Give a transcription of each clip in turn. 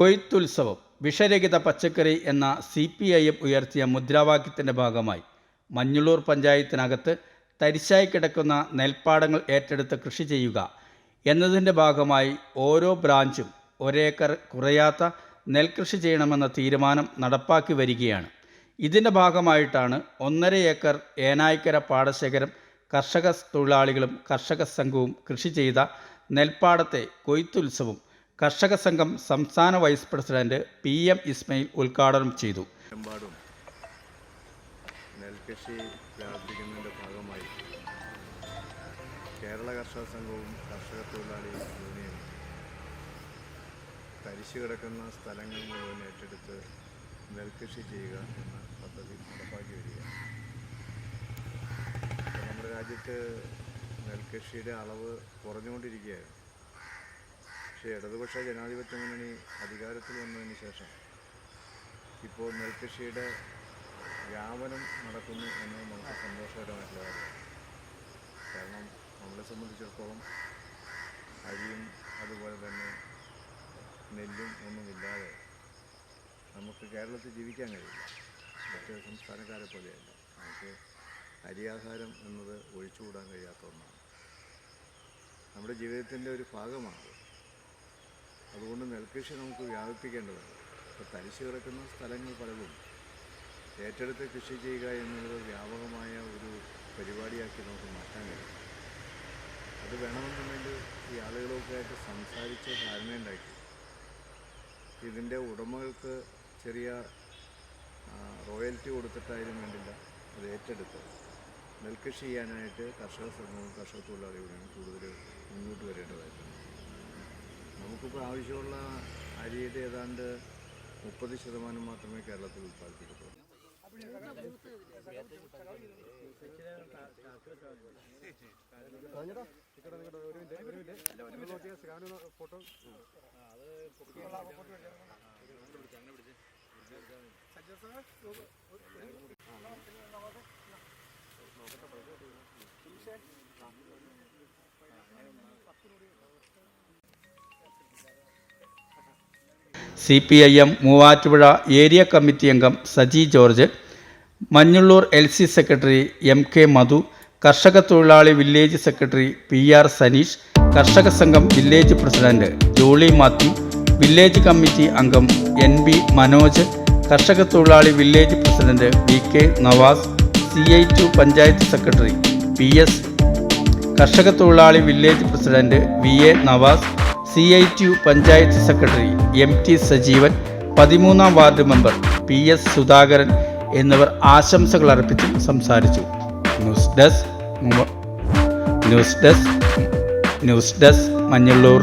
കൊയ്ത്തുത്സവം വിഷരഹിത പച്ചക്കറി എന്ന C P I M ഉയർത്തിയ മുദ്രാവാക്യത്തിന്റെ ഭാഗമായി മഞ്ഞുള്ളൂർ പഞ്ചായത്തിനകത്ത് തരിശായി കിടക്കുന്ന നെൽപ്പാടങ്ങൾ ഏറ്റെടുത്ത് കൃഷി ചെയ്യുക എന്നതിന്റെ ഭാഗമായി ഓരോ ബ്രാഞ്ചും ഒരേക്കർ കുറയാത്ത നെൽകൃഷി ചെയ്യണമെന്ന തീരുമാനം നടപ്പാക്കി വരികയാണ്. ഇതിന്റെ ഭാഗമായിട്ടാണ് ഒന്നര ഏക്കർ ഏനായ്ക്കര പാടശേഖരം കർഷക തൊഴിലാളികളും കർഷക സംഘവും കൃഷി ചെയ്ത നെൽപ്പാടത്തെ കൊയ്ത്തുത്സവം കർഷക സംഘം സംസ്ഥാന vice president P M Ismail ഉദ്ഘാടനം ചെയ്തു. നെൽകൃഷി ഭാഗമായി കേരള കർഷക സംഘവും കർഷക തൊഴിലാളി യൂണിയനും തരിശു കിടക്കുന്ന സ്ഥലങ്ങൾ മുഴുവൻ ഏറ്റെടുത്ത് നെൽകൃഷി ചെയ്യുക എന്ന പദ്ധതി നടപ്പാക്കി വരികയാണ്. നമ്മുടെ രാജ്യത്ത് നെൽകൃഷിയുടെ അളവ് കുറഞ്ഞുകൊണ്ടിരിക്കുകയായിരുന്നു പക്ഷേ ഇടതുപക്ഷ ജനാധിപത്യ മുന്നണി അധികാരത്തിൽ വന്നതിന് ശേഷം ഇപ്പോൾ നെൽകൃഷിയുടെ വ്യാപനം നടക്കുന്നു എന്നത് നമുക്ക് സന്തോഷകരമായിട്ടുള്ള കാര്യമാണ്. കാരണം നമ്മളെ സംബന്ധിച്ചിടത്തോളം അരിയും അതുപോലെ തന്നെ നെല്ലും ഒന്നുമില്ലാതെ നമുക്ക് കേരളത്തിൽ ജീവിക്കാൻ കഴിയില്ല. മറ്റ് സംസ്ഥാനക്കാരെ പോലെയല്ല. നമുക്ക് അരിയാഹാരം എന്നത് ഒഴിച്ചുകൂടാൻ കഴിയാത്ത ഒന്നാണ്. നമ്മുടെ ജീവിതത്തിന്റെ ഒരു ഭാഗമാണ് അതുകൊണ്ട് നെൽകൃഷി നമുക്ക് വ്യാപിപ്പിക്കേണ്ടതാണ്. ഇപ്പോൾ തരിശു കിടക്കുന്ന സ്ഥലങ്ങൾ പലതും. ഏറ്റെടുത്ത് കൃഷി ചെയ്യുക എന്നുള്ളത് വ്യാപകമായ ഒരു പരിപാടിയാക്കി നമുക്ക് മാറ്റാൻ കഴിയും. അത് വേണമെന്നുണ്ടെങ്കിൽ ഈ ആളുകളൊക്കെ ആയിട്ട് സംസാരിച്ച് ധാരണയുണ്ടാക്കി ഇതിന്റെ ഉടമകൾക്ക് ചെറിയ റോയൽറ്റി കൊടുത്തിട്ടായാലും വേണ്ടില്ല അത് ഏറ്റെടുത്ത് നെൽകൃഷി ചെയ്യാനായിട്ട് കർഷക സംഘവും കർഷക തൊഴിലാളികളും കൂടുതൽ മുന്നോട്ട് വരേണ്ടതായിട്ടുണ്ട്. നമുക്കിപ്പോൾ ആവശ്യമുള്ള അരിയുടെ ഏതാണ്ട് മുപ്പത് ശതമാനം മാത്രമേ കേരളത്തിൽ ഉത്പാദിപ്പിക്കത്തുള്ളൂ C P I M Muvattupuzha area committee അംഗം Saji George Manjallur L C secretary M K Madhu കർഷക തൊഴിലാളി village secretary P R Saneesh കർഷക സംഘം village president Jolly Mathew village committee അംഗം എൻ ബി മനോജ് കർഷക തൊഴിലാളി village president V K Navas C I T U panchayat secretary P S കർഷക തൊഴിലാളി village president V A Navas C I T panchayat secretary M T Sajeevan പതിമൂന്നാം ward member P S Sudhakaran എന്നിവർ ആശംസകൾ അർപ്പിച്ച് സംസാരിച്ചു. News desk news desk news desk Manjallur.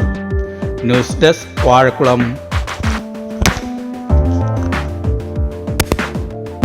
News desk Vazhakkulam.